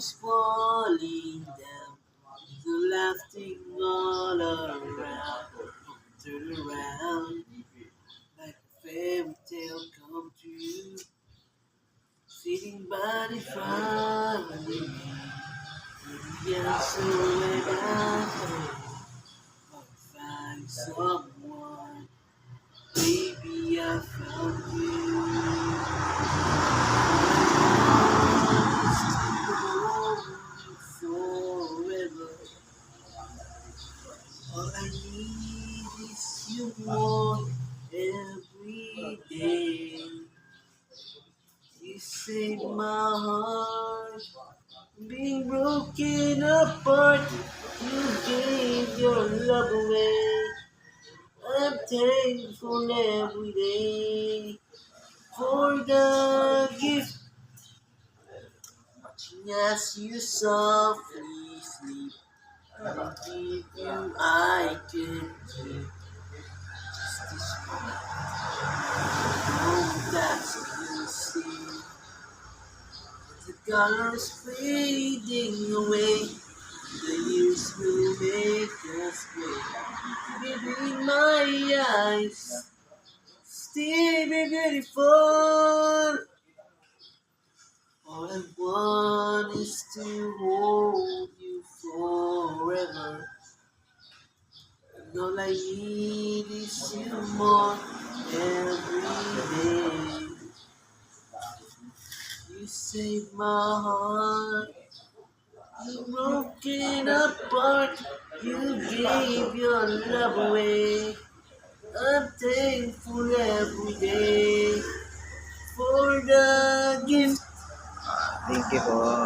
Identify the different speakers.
Speaker 1: is falling down. The laughing all around. Turn around. Like a fairy tale come true. Sitting by the fire. Yeah, so when I I need you more every day. You save my heart, being broken apart. You gave your love away. I'm thankful every day for the gift. Watching as you softly sleep. I keep. Just this moment. See. The colors fading away. The years will make us wait. In my eyes, still be beautiful. All I want is to all I need is you more every day. You save my heart. You broke it apart. You gave your love away. I'm thankful every day for the gift.
Speaker 2: Thank you.